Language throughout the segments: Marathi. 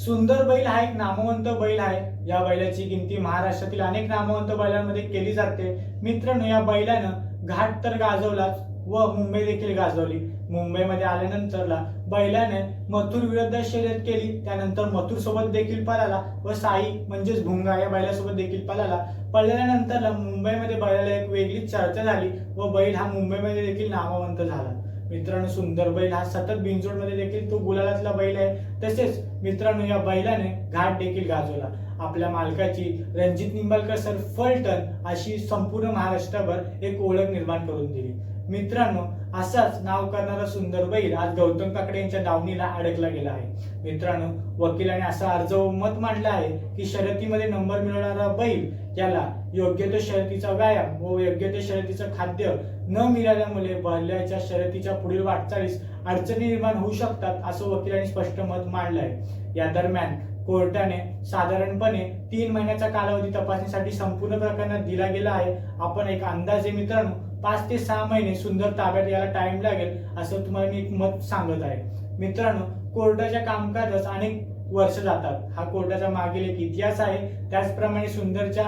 सुंदर बैल हा एक नामवंत बैल आहे. या बैलाची गिनती महाराष्ट्रातील अनेक नामवंत बैलांमध्ये केली जाते. मित्रांनो या बैलानं घाट तर गाजवलाच व मुंबई देखील गाजवली. मुंबईमध्ये आल्यानंतरला बैलाने मथुर विरुद्ध शर्यत केली. त्यानंतर मथुर सोबत देखील पळाला व साई म्हणजेच भुंगा या बैलासोबत देखील पळाला. पळाल्यानंतर मुंबईमध्ये बैलाला एक वेगळीच चर्चा झाली व बैल हा मुंबईमध्ये देखील नामवंत झाला. मित्रांनो सुंदर बैल. हा सतत बिंजोडमध्ये देखील तो गुलालातला बैल आहे. तसेच मित्रांनो या बैलाने घाट देखील गाजवला. आपल्या मालकाची रणजित निंबाळकर सर फलटण अशी संपूर्ण महाराष्ट्रभर एक ओळख निर्माण करून दिली. मित्रांनो असाच नाव करणारा सुंदर बैल आज गौतम काकडे यांच्या दावणीला अडकला गेला आहे. मित्रांनो वकिलाने असा अर्ज मत मांडलं आहे की शर्यतीमध्ये नंबर मिळवणारा बैल याला योग्य तो शर्यतीचा व्यायाम व योग्य ते शर्यतीचं खाद्य न मिळाल्यामुळे बैलाच्या शर्यतीच्या पुढील वाटचालीस अडचणी निर्माण होऊ शकतात असं वकिलांनी स्पष्ट मत मांडलं आहे या दरम्यान कोर्टाने साधारणपणे तीन महिन्याचा कालावधी तपासणीसाठी संपूर्ण प्रकरणात दिला गेला आहे. आपण एक अंदाजे मित्रांनो पाच ते सहा महिने सुंदर ताब्यात यायला टाइम लागेल असं तुम्हाला मी एक मत सांगत आहे. मित्रांनो कोर्टाच्या कामकाजात अनेक वर्ष जातात. हा कोर्टाचा मागील एक इतिहास आहे. त्याचप्रमाणे सुंदरच्या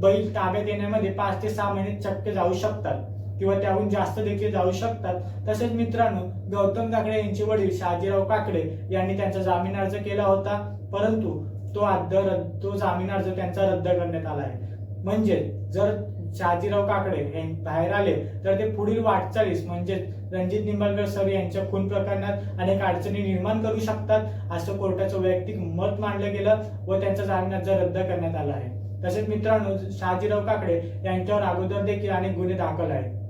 बैल ताब्यात येण्यामध्ये पाच ते सहा महिने चक्क जाऊ शकतात. किंवा त्याहून जास्त देखील जाऊ शकतात. तसेच मित्रांनो गौतम काकडे यांचे वडील शहाजीराव काकडे यांनी त्यांचा जामीन अर्ज केला होता. परंतु तो अर्ज रद्द- तो जामीन अर्ज त्यांचा रद्द करण्यात आला आहे. म्हणजे जर शहाजीराव काकडे बाहेर आले तर ते पुढील वाटचालीस म्हणजे रणजित निंबाळकर सर यांच्या खून प्रकरणात अनेक अडचणी निर्माण करू शकतात असं कोर्टाचं वैयक्तिक मत मांडलं गेलं व त्यांचा जामीन अर्ज रद्द करण्यात आला आहे. तसेच मित्रांनो शहाजीराव काकडे यांच्यावर अगोदर देखील अनेक गुन्हे दाखल आहेत.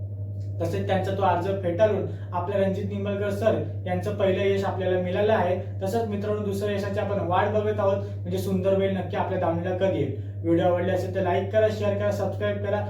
तसेच त्यांचा तो अर्ज फेटाळून आपल्या रणजित निंबळकर सर यांचं पहिलं यश आपल्याला मिळालं आहे. तसंच मित्रांनो दुसऱ्या यशाची आपण वाट बघत आहोत. म्हणजे सुंदर वेळ नक्की आपल्या दावणीला कधी येईल? व्हिडिओ आवडले असेल तर लाईक करा शेअर करा सबस्क्राईब करा.